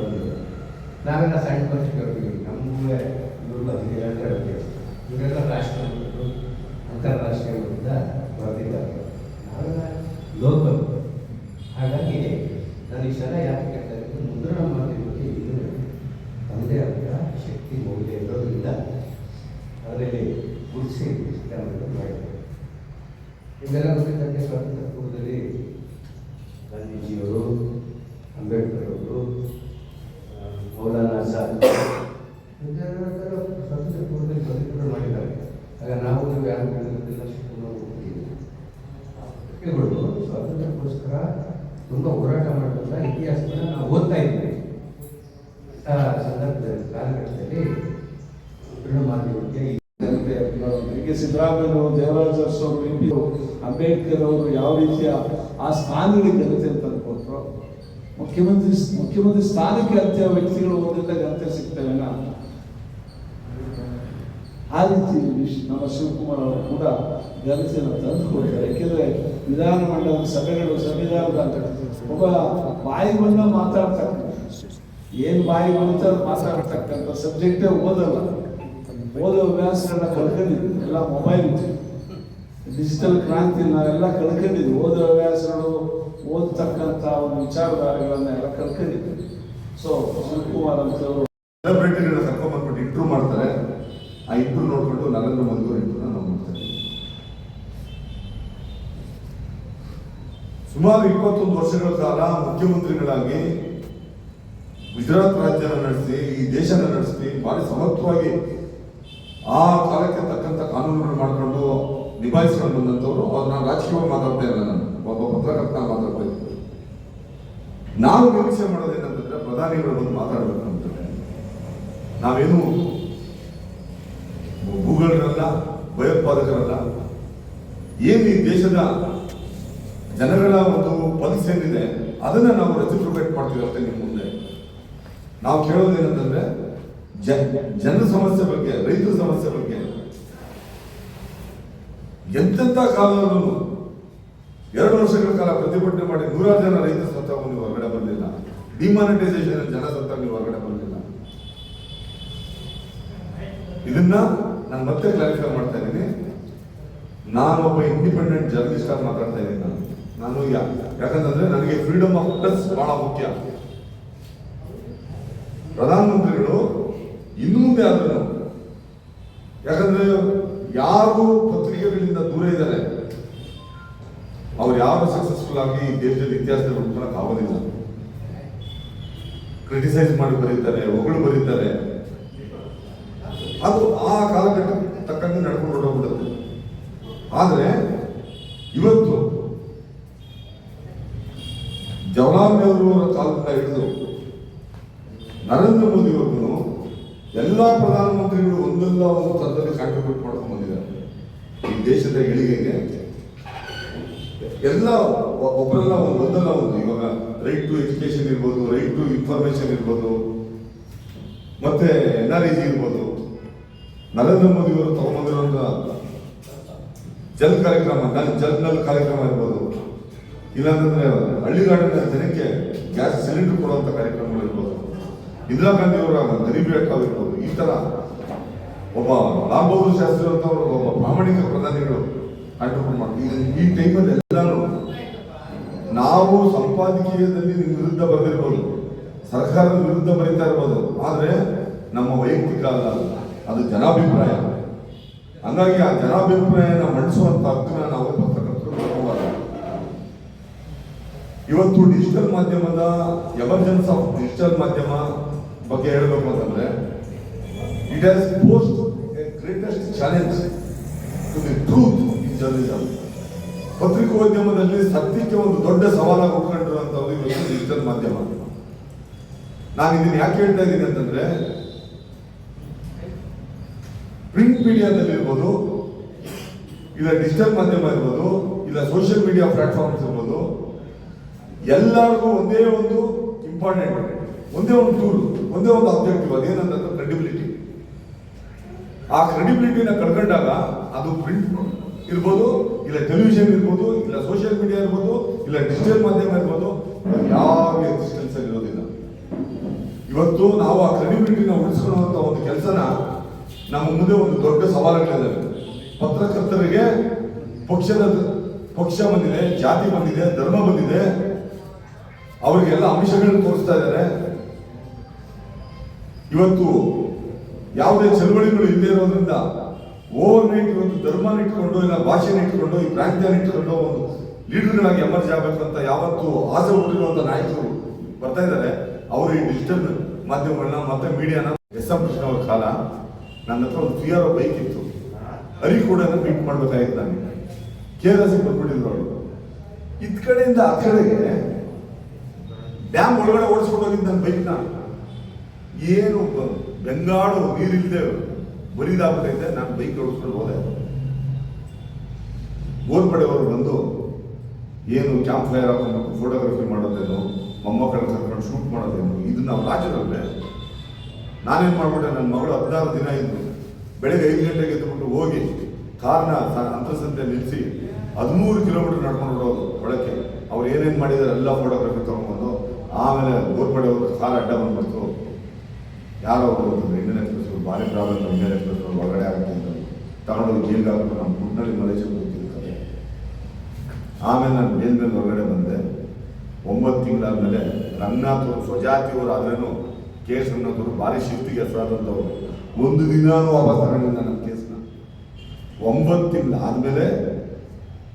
ಬಂದರು ನಾವೆಲ್ಲ ಸಣ್ಣ ಪತ್ರಿಕೆಗಳು ನಮಗೂ ಇವ್ರಿಗೂ ಹದಿನೇಳು ವ್ಯತ್ಯಾಸ ಇವರೆಲ್ಲ ಅಂತಾರಾಷ್ಟ್ರೀಯ ವಿರುದ್ಧ ಬರೆದಿದ್ದಾರೆ ನಾವೆಲ್ಲ ಲೋಕಲ್ ಹಾಗಾಗಿ ನಾನು ಈ ಸಲ ಯಾಕೆ ಕೇಳ್ತಾ ಮುದ್ರಣ ಮಾಧ್ಯಮಕ್ಕೆ ಇದು ಶಕ್ತಿ, ಮೌಲ್ಯ ಇರೋದ್ರಿಂದ ಅದರಲ್ಲಿ ಗುಡಿಸಿ ಕೆಲವರು ಮಾಡಿದ್ದಾರೆ. ಇದೆಲ್ಲ ಗೊತ್ತಿದ್ದಂತೆ, ಸ್ವಾತಂತ್ರ್ಯ ಪೂರ್ವದಲ್ಲಿ ಗಾಂಧೀಜಿಯವರು ಅಂಬೇಡ್ಕರ್ ಅವರು ಆ, ಮೌಲಾನಾ ಆಜಾದ್ ಮಾಡಿದ್ದಾರೆ ಆಗ ನಾವು ನೀವು ಯಾರು ಬೆಳೆದಿಲ್ಲ ಶಿಕ್ಷಣಗಳು ಸ್ವಾತಂತ್ರ್ಯಕ್ಕೋಸ್ಕರ ತುಂಬ ಹೋರಾಟ ಮಾಡಿದಂಥ ಇತಿಹಾಸನ ನಾವು ಓದ್ತಾ ಇದ್ದೀವಿ ಆ ಸಂದರ್ಭದಲ್ಲಿ ಕಾಲಘಟ್ಟದಲ್ಲಿ ಮಾಧ್ಯಮಕ್ಕೆ ಸಿದ್ದರಾಮಯ್ಯ ದೇವರಾಜ ಅರಸು ಅಂಬೇಡ್ಕರ್ ಅವರು ಯಾವ ರೀತಿಯ ಆ ಸ್ಥಾನಗಳಿಗೆ ಘನತೆ ತಂದುಕೊಟ್ರು? ಮುಖ್ಯಮಂತ್ರಿ ಮುಖ್ಯಮಂತ್ರಿ ಸ್ಥಾನಕ್ಕೆ ಅಂತ್ಯ ವ್ಯಕ್ತಿಗಳು ಓದಿದಾಗ ಘನತೆ ಸಿಗ್ತವೇನ ಆ ರೀತಿ ನಮ್ಮ ಶಿವಕುಮಾರ್ ಅವರು ಕೂಡ ಘನತೆಯನ್ನು ತಂದುಕೊಡ್ತಾರೆ ಯಾಕೆಂದ್ರೆ ವಿಧಾನಮಂಡಲದ ಸಭೆಗಳು ಸಂವಿಧಾನದ ಒಬ್ಬ ಬಾಯಿ ಬಂದ ಮಾತಾಡ್ತಕ್ಕಂಥ ಏನು ಬಾಯಿ ಬಂತ ಮಾತಾಡ್ತಕ್ಕಂಥ ಸಬ್ಜೆಕ್ಟೇ ಓದಲ್ಲ ಓದೋ ಹವ್ಯಾಸಗಳನ್ನ ಕಳ್ಕೊಂಡಿದ್ವಿ ಎಲ್ಲ ಮೊಬೈಲ್ ಡಿಜಿಟಲ್ ಕ್ರಾಂತಿ ನಾವೆಲ್ಲ ಕಳ್ಕೊಂಡಿದ್ವಿ ಓದೋ ಹವ್ಯಾಸಗಳು ಓದ್ತಕ್ಕಂಥ ಒಂದು ವಿಚಾರಧಾರೆಗಳನ್ನ ಎಲ್ಲ ಕಳ್ಕೊಂಡಿದ್ವಿ ಸೊ ಶಿವಕುಮಾರ್ ಅಂತವರು ಸೆಲೆಬ್ರಿಟಿಗಳನ್ನ ಕರ್ಕೊಂಡ್ಬಂದ್ಬಿಟ್ಟು ಇಂಟ್ರೂ ಮಾಡ್ತಾರೆ. ಆ ಇಬ್ಬರು ನೋಡ್ಕೊಂಡು ನನ್ನನ್ನು ಮೋದಿ ಅವರು ನಾನು ನಾವು ನೋಡ್ತೇವೆ ಸುಮಾರು ಇಪ್ಪತ್ತೊಂದು ವರ್ಷಗಳ ಕಾಲ ಮುಖ್ಯಮಂತ್ರಿಗಳಾಗಿ ಗುಜರಾತ್ ರಾಜ್ಯನ ನಡೆಸಿ, ಈ ದೇಶನ ನಡೆಸಿ ಭಾರಿ ಸಮರ್ಥವಾಗಿ ಆ ಕಾಲಕ್ಕೆ ತಕ್ಕಂತ ಕಾನೂನುಗಳು ಮಾಡಿಕೊಂಡು ನಿಭಾಯಿಸ್ಕೊಂಡು ಬಂದಂಥವ್ರು. ಅವ್ರು ನಾನು ರಾಜಕೀಯವಾಗಿ ಮಾತಾಡ್ತಾ ಇಲ್ಲ ನಾನು. ಒಬ್ಬ ಪತ್ರಕರ್ತ ಮಾತಾಡ್ತಾ ಇದ್ದೀನಿ ನಾವು ನಿರೀಕ್ಷೆ ಮಾಡೋದೇನಂತಂದ್ರೆ, ಪ್ರಧಾನಿಗಳು ಬಂದು ಮಾತಾಡಬೇಕು ಅಂತಂದ್ರೆ ನಾವೇನು ಭಯೋತ್ಪಾದಕರಲ್ಲ ಏನು ಈ ದೇಶದ ಜನಗಳ ಒಂದು ಪಲ್ಸ್ ಏನಿದೆ, ಅದನ್ನು ನಾವು ರೆಸಿಪ್ರಿಕೇಟ್ ಮಾಡ್ತೀವಿ ಅಷ್ಟೇ ನಿಮ್ಮ ಮುಂದೆ. ನಾವು ಕೇಳೋದೇನಂತಂದ್ರೆ ಜನರ ಸಮಸ್ಯೆ ಬಗ್ಗೆ, ರೈತರ ಸಮಸ್ಯೆ ಬಗ್ಗೆ. ಎಂತೆಂಥ ಕಾಲದಲ್ಲೂ ಎರಡು ವರ್ಷಗಳ ಕಾಲ ಪ್ರತಿಭಟನೆ ಮಾಡಿ ನೂರಾರು ಜನ ರೈತ ಸತ್ತಾಗ ನೀವು ಹೊರಗಡೆ ಬರಲಿಲ್ಲ ಡಿಮಾನಿಟೈಸೇಷನ್ ಜನ ಸತ್ತಾಗ ನೀವು ಹೊರಗಡೆ ಬರಲಿಲ್ಲ ಇದನ್ನ ನಾನು ಮತ್ತೆ ಕ್ಲಾರಿಫೈ ಮಾಡ್ತಾ ಇದ್ದೀನಿ. ಒಬ್ಬ ಇಂಡಿಪೆಂಡೆಂಟ್ ಜರ್ನಲಿಸ್ಟ್ ಆಗಿ ಮಾತಾಡ್ತಾ ಇದ್ದೀನಿ ನಾನು. ನಾನು ಯಾಕಂತಂದ್ರೆ ನನಗೆ ಫ್ರೀಡಮ್ ಆಫ್ ಪ್ರೆಸ್ ಬಹಳ ಮುಖ್ಯ. ಪ್ರಧಾನಮಂತ್ರಿಗಳು ಇನ್ನು ಮುಂದೆ ಆದ್ರೂ ಯಾಕಂದ್ರೆ ಯಾರು ಪತ್ರಿಕೆಗಳಿಂದ ದೂರ ಇದ್ದಾರೆ, ಅವ್ರು ಯಾರು ಸಕ್ಸಸ್ಫುಲ್ ಆಗಿ ದೇಶದಲ್ಲಿ ಇತಿಹಾಸದಲ್ಲಿ ಉಳ್ಕೊಳಕ್ ಆಗೋದಿಲ್ಲ. ಕ್ರಿಟಿಸೈಸ್ ಮಾಡಿ ಬರೀತಾರೆ, ಹೊಗಳು ಬರೀತಾರೆ. ಅದು ಆ ಕಾಲಘಟ್ಟ ತಕ್ಕಂತೆ ನಡ್ಕೊಂಡು ಹೊರಟೋಗ್ಬಿಡುತ್ತೆ. ಆದರೆ ಇವತ್ತು ಜವಾಹರ್ಲಾಲ್ ನೆಹರು ಅವರ ಕಾಲದಿಂದ ಹಿಡಿದು ನರೇಂದ್ರ ಮೋದಿ ಅವ್ರಿಗೂ ಎಲ್ಲ ಪ್ರಧಾನಮಂತ್ರಿಗಳು ಒಂದಲ್ಲ ಒಂದು ತಂದಲ್ಲಿ ಕಾಂಟ್ರಿಬ್ಯೂಟ್ ಮಾಡ್ಕೊಂಡು ಬಂದಿದ್ದಾರೆ. ಈ ದೇಶದ ಏಳಿಗೆಗೆ ಎಲ್ಲ ಒಬ್ಬರಲ್ಲ ಒಂದು, ಒಂದಲ್ಲ ಒಂದು. ಇವಾಗ ರೈಟ್ ಟು ಎಜುಕೇಶನ್ ಇರ್ಬೋದು ರೈಟ್ ಟು ಇನ್ಫಾರ್ಮೇಶನ್ ಇರ್ಬೋದು, ಮತ್ತೆ ಎನ್ ಆರ್ ಇರ್ಬೋದು. ನರೇಂದ್ರ ಮೋದಿ ಅವರು ತಗೊಂಬಂದಿರುವಂತ ಜಲ್ ಕಾರ್ಯಕ್ರಮ, ನಲ್ ಜಲ್ ನಲ್ ಕಾರ್ಯಕ್ರಮ ಇರ್ಬೋದು ಇಲ್ಲಾಂತಂದ್ರೆ ಹಳ್ಳಿಗಾಡಿನ ಜನಕ್ಕೆ ಗ್ಯಾಸ್ ಸಿಲಿಂಡರ್ ಕೊಡುವಂತ ಕಾರ್ಯಕ್ರಮಗಳು ಇರ್ಬೋದು. ಇಂದಿರಾ ಗಾಂಧಿ ಅವರ ಗರೀಬ್ ಇರ್ಬೋದು. ಈ ತರ ಒಬ್ಬ ರಾಮ್ ಬಹದ್ದೂರ್ ಶಾಸ್ತ್ರಿ ಅಂತ ಅವರು ಒಬ್ಬ ಪ್ರಾಮಾಣಿಕ ಪ್ರಧಾನಿಗಳು ಕಾಂಟ್ರಿಬ್ಯೂಟ್ ಮಾಡ್ತಾರೆ. ಈ ಟೈಮಲ್ಲಿ ಎಲ್ಲರೂ ನಾವು ಸಂಪಾದಕೀಯದಲ್ಲಿ ವಿರುದ್ಧ ಬರೆದಿರ್ಬೋದು. ಸರ್ಕಾರದ ವಿರುದ್ಧ ಬರೀತಾ ಇರ್ಬೋದು. ಆದ್ರೆ ನಮ್ಮ ವೈಯಕ್ತಿಕ ಅಲ್ಲ. ಅದು ಜನಾಭಿಪ್ರಾಯ. ಹಂಗಾಗಿ ಆ ಜನಾಭಿಪ್ರಾಯನ ಮಂಡಿಸುವಂತ ಹಕ್ಕನ್ನ ನಾವು ಪತ್ರಕರ್ತರು ಕಳ್ಕೋಬಾರ್ದು ಇವತ್ತು ಡಿಜಿಟಲ್ ಮಾಧ್ಯಮದ ಎಮರ್ಜೆನ್ಸ್ ಆಫ್ ಡಿಜಿಟಲ್ ಮಾಧ್ಯಮ ಬಗ್ಗೆ ಹೇಳಬೇಕು ಅಂತಂದ್ರೆ it has posed greatest challenge to the truth in journalism ಪತ್ರಿಕೋದ್ಯಮದಲ್ಲಿ ಸತ್ಯಕ್ಕೆ ಒಂದು ದೊಡ್ಡ ಸವಾಲಾಗಿ ಉಟ್ಕೊಂಡಿರುವಂತದ್ದು ಡಿಜಿಟಲ್ ಮಾಧ್ಯಮ. ನಾನು ಇದನ್ನ ಯಾಕೆ ಹೇಳ್ತಾ ಇದ್ದೀನಿ ಅಂತಂದ್ರೆ ಪ್ರಿಂಟ್ ಮೀಡಿಯಾದಲ್ಲಿ ಇರ್ಬೋದು, ಇಲ್ಲ ಡಿಜಿಟಲ್ ಮಾಧ್ಯಮ ಇರ್ಬೋದು, ಇಲ್ಲ ಸೋಷಿಯಲ್ ಮೀಡಿಯಾ ಪ್ಲಾಟ್ಫಾರ್ಮ್ಸ್ ಇರ್ಬೋದು, ಎಲ್ಲರಿಗೂ ಒಂದೇ ಒಂದು ಇಂಪಾರ್ಟೆಂಟ್ ಒಂದೇ ಒಂದು ಟೂಲ್ ಒಂದೇ ಒಂದು ಆಬ್ಜೆಕ್ಟಿವ್ ಅದೇನಂತಂದ್ರೆ ಕ್ರೆಡಿಬಿಲಿಟಿ ಆ ಕ್ರೆಡಿಬಿಲಿಟಿನ ಕಳ್ಕೊಂಡಾಗ ಅದು ಪ್ರಿಂಟ್ ಇರ್ಬೋದು, ಇಲ್ಲ ಟೆಲಿವಿಷನ್ ಇರ್ಬೋದು, ಇಲ್ಲ ಸೋಷಿಯಲ್ ಮೀಡಿಯಾ ಇರ್ಬೋದು, ಇಲ್ಲ ಡಿಜಿಟಲ್ ಮಾಧ್ಯಮ ಇರ್ಬೋದು ಯಾವ ಎಕ್ಸಿಸ್ಟೆನ್ಸ್ ಇರೋದಿಲ್ಲ. ಇವತ್ತು ನಾವು ಆ ಕ್ರೆಡಿಬಿಲಿಟಿನ ಉಳಿಸ್ಕೊಳ್ಳುವಂಥ ಒಂದು ಕೆಲಸನ ನಮ್ಮ ಮುಂದೆ ಒಂದು ದೊಡ್ಡ ಸವಾಲುಗಳಿದ್ದಾವೆ ಪತ್ರಕರ್ತರಿಗೆ ಪಕ್ಷದ ಪಕ್ಷ ಬಂದಿದೆ, ಜಾತಿ ಬಂದಿದೆ, ಧರ್ಮ ಬಂದಿದೆ. ಅವರಿಗೆಲ್ಲ ಅಂಶಗಳನ್ನು ತೋರಿಸ್ತಾ ಇದ್ದಾರೆ. ಇವತ್ತು ಯಾವುದೇ ಚಳವಳಿಗಳು ಇಲ್ಲದೆ ಇರೋದ್ರಿಂದ ಓವರ್ ನೈಟ್ ಇವತ್ತು ಧರ್ಮನ ಇಟ್ಕೊಂಡು, ಇಲ್ಲ ಭಾಷೆನ ಇಟ್ಕೊಂಡು, ಈ ಪ್ರಾಂತ್ಯನ ಇಟ್ಕೊಂಡು ಒಂದು ಲೀಡರ್ಗಳಾಗಿ ಎಮರ್ಜ್ ಆಗಬೇಕು ಅಂತ ಯಾವತ್ತು ಆಸೆ ಹುಟ್ಟಿರುವಂತ ನಾಯಕರು ಬರ್ತಾ ಇದ್ದಾರೆ. ಅವರು ಈ ಡಿಜಿಟಲ್ ಮಾಧ್ಯಮಗಳನ್ನ ಮತ್ತೆ ಮೀಡಿಯಾನ ಎಸ್ ಎಂ ಕೃಷ್ಣ ಅವ್ರ ಕಾಲ ನನ್ನ ಹತ್ರ ಒಂದು ಫಿಯರ್ ಬೈಕ್ ಇತ್ತು. ಅರಿ ಕೂಡ ಮೀಟ್ ಮಾಡ್ಬೇಕಾಗಿತ್ತು ನಾನು ಕೆ ಆರ್ ಎಸ್ ಬಂದ್ಬಿಟ್ಟಿದ್ರು ಅವರು. ಇದ್ ಕಡೆಯಿಂದ ಆ ಕಡೆಗೆ ಡ್ಯಾಮ್ ಒಳಗಡೆ ಓಡಿಸ್ಕೊಂಡು ಹೋಗಿದ್ದು ನನ್ನ ಬೈಕ್ನ ಏನು ಬೆಂಗಾಡು ನೀರಿಲ್ಲದೆ ಬರಿದಾಗ್ಬಿಟ್ಟೈತೆ ನಾನು ಬೈಕ್ ಓಡಿಸ್ಕೊಂಡು ಹೋದೆ. ಗೋರ್ಪಡೆಯವರು ಬಂದು, ಏನು ಕ್ಯಾಂಪ್ ಫೈರ್ ಹಾಕೊಂಡು ಫೋಟೋಗ್ರಫಿ ಮಾಡೋದೇನು, ಮೊಮ್ಮಕ್ಕಳನ್ನ ಕರ್ಕೊಂಡು ಶೂಟ್ ಮಾಡೋದೇನು, ಇದು ನಾವು ರಾಜ್ಯದಲ್ಲೇ. ನಾನೇನ್ ಮಾಡ್ಬಿಟ್ಟೆ ನನ್ನ ಮಗಳು ಹದಿನಾರು ದಿನ ಇದ್ದು, ಬೆಳಗ್ಗೆ ಐದು ಗಂಟೆಗೆ ಎದ್ದುಬಿಟ್ಟು ಹೋಗಿ ಕಾರ್ನ ಅಂತರ್ಸಂತೆ ನಿಲ್ಲಿಸಿ ಹದಿಮೂರು ಕಿಲೋಮೀಟರ್ ನಡ್ಕೊಂಡು ಬಿಡೋದು ಒಳಕ್ಕೆ. ಅವ್ರು ಏನೇನು ಮಾಡಿದಾರೆ, ಎಲ್ಲ ಫೋಟೋಗ್ರಫಿ ತೊಗೊಂಡ್ಬಂದು, ಆಮೇಲೆ ಗೋರ್ಪಡೆ ಅವರು ಸಾಲ ಅಡ್ಡ ಬಂದ್ಬಿಡ್ತು. ಯಾರೋ ಬರೋದು ಇಂಡಿಯನ್ ಎಕ್ಸ್ಪ್ರೆಸ್ ಭಾರಿ ಪ್ರಾಬ್ಲಮ್ ಇಂಡಿಯನ್ ಎಕ್ಸ್ಪ್ರೆಸ್ ಒಳಗಡೆ ಆಗುತ್ತೆ ಅಂತ ತಗೊಂಡೋಗಿ ಜೈಲ್ಗೆ ಹಾಕ್ಬಿಟ್ಟು ನಮ್ಮ ಗುಡ್ನಲ್ಲಿ ಮಲೇಷ್ಯಾಗೆ ಹೋಗ್ತಿರ್ತಾರೆ ಆಮೇಲೆ ನಾನು ಜೈಲ್ ಮೇಲೆ ಹೊರಗಡೆ ಬಂದೆ. ಒಂಬತ್ತು ತಿಂಗಳಾದ್ಮೇಲೆ ರಂಗನಾಥ್ ಸ್ವಜಾತಿಯವರು ಆದ್ರೇನು ಕೆ ಎಸ್ ಭಾರಿ ಶಿಸ್ತಿಗೆ ಹೆಸರಾದಂಥವ್ರು. ಒಂದು ದಿನಾನು ವಾಪಸ್ ತಗೊಂಡಿಲ್ಲ ನನ್ನ ಕೇಸ್ನ ಒಂಬತ್ತು ತಿಂಗಳ ಆದಮೇಲೆ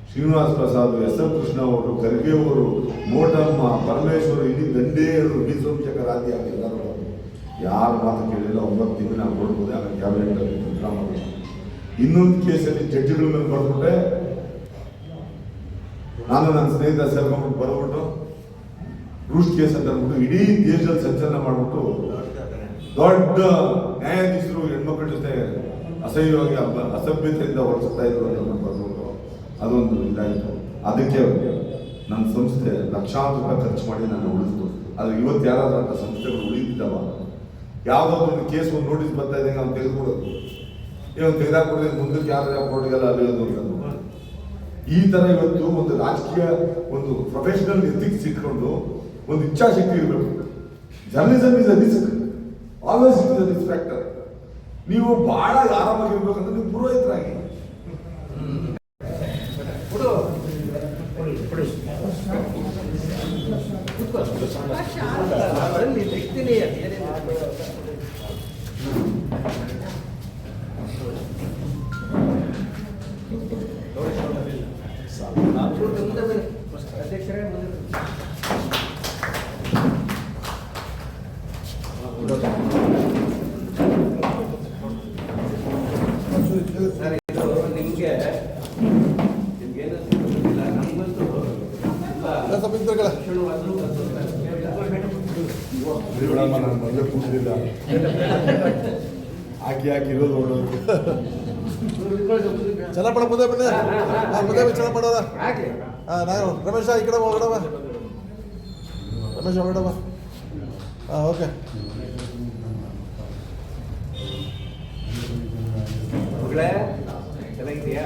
ಶ್ರೀನಿವಾಸ ಪ್ರಸಾದ್, ಎಸ್ ಎಂ ಕೃಷ್ಣ ಅವರು, ಖರ್ಗೆ ಅವರು, ಮೋಟಮ್ಮ, ಪರಮೇಶ್ವರ ಇಡೀ ಅವರು ಸೋಮಶೇಖರ್ ಆದಿ ಆಗಿ ಎಲ್ಲರೂ ಯಾರು ಮಾತು ಕೇಳಿಲ್ಲ. ಒಂಬತ್ತು ತಿಂಗಳು ನಾವು ಕೊಡ್ಬೋದು? ಆಮೇಲೆ ಕ್ಯಾಬಿನೆಟ್ ಅಲ್ಲಿ ನಿರ್ಧಾರ ಮಾಡಿದೆ ಇನ್ನೊಂದು ಕೇಸಲ್ಲಿ ಜಡ್ಜಿಗಳ ಮೇಲೆ ಬರ್ಬಿಟ್ಟೆ ನಾನು ನನ್ನ ಸ್ನೇಹಿತ ಸೇರ್ಕೊಂಡ್ಬಿಟ್ಟು ಬರ್ಬಿಟ್ಟು ರೂಸ್ಟ್ ಕೇಸ್ ಅಂತ ಅಂದ್ಬಿಟ್ಟು ಇಡೀ ದೇಶದಲ್ಲಿ ಸಂಚಲನ ಮಾಡ್ಬಿಟ್ಟು ದೊಡ್ಡ ನ್ಯಾಯಾಧೀಶರು ಹೆಣ್ಮಕ್ಳ ಜೊತೆ ಅಸಹ್ಯವಾಗಿ ಅಸಭ್ಯತೆಯಿಂದ ಹೊರಡಿಸ್ತಾ ಇದ್ರು ಅಂತ ಬರ್ಬೋದು ಅದೊಂದು ಇದಾಯಿತು. ಅದಕ್ಕೆ ನನ್ನ ಸಂಸ್ಥೆ ಲಕ್ಷಾಂತರ ರೂಪಾಯಿ ಖರ್ಚು ಮಾಡಿ ನಾನು ಉಳಿಸ್ತು. ಆದರೆ ಇವತ್ತು ಯಾರಾದ್ರೂ ಅಂತ ಸಂಸ್ಥೆಗಳು ಉಳಿದಿದ್ದಾವ ಯಾವುದೋ ಒಂದು ಕೇಸ್ ಒಂದು ನೋಟಿಸ್ ಬರ್ತಾ ಇದ್ದಂಗೆ ಅವ್ನು ತೆಗೆದುಕೊಡೋದು ಇವಾಗ ತೆಗೆದಾಕೊಡೋದು ಮುಂದಕ್ಕೆ ಯಾರು ಕೋರ್ಟ್ಗೆಲ್ಲ ಅದು ಈ ತರ ಇವತ್ತು ಒಂದು ರಾಜಕೀಯ ಒಂದು ಪ್ರೊಫೆಷನಲ್ ಎಥಿಕ್ಸ್ ಇಟ್ಕೊಂಡು ಒಂದು ಇಚ್ಛಾಶಕ್ತಿ ಇರಬೇಕು journalism is a risk always it is a risk factor ನೀವು ಬಹಳ ಆರಾಮಾಗಿರ್ಬೇಕಂದ್ರೆ ನೀವು ಪುರೋಹಿತರಾಗಿ. ಅಧ್ಯಕ್ಷರೇ ನಾನು ಮೊದಲೇ ಕೂತಿಲ್ಲ ಹಾಕಿ ಹಾಕಿ ಇರೋದು ನೋಡೋದು ಚೆನ್ನಾಗಿ ಮುಂದೆ ಬನ್ನಿ. ಹಾ, ಮುಂದೆ ಚನ್ನಪಡ ಹಾಗೆ? ಹಾಂ ನಾನು ರಮೇಶ ಈ ಕಡೆ ಒಳಗಡೆ ರಮೇಶ ಬಾ. ಹಾಂ ಓಕೆ. ಮಗಳೇ ಚೆನ್ನಾಗಿದೆಯಾ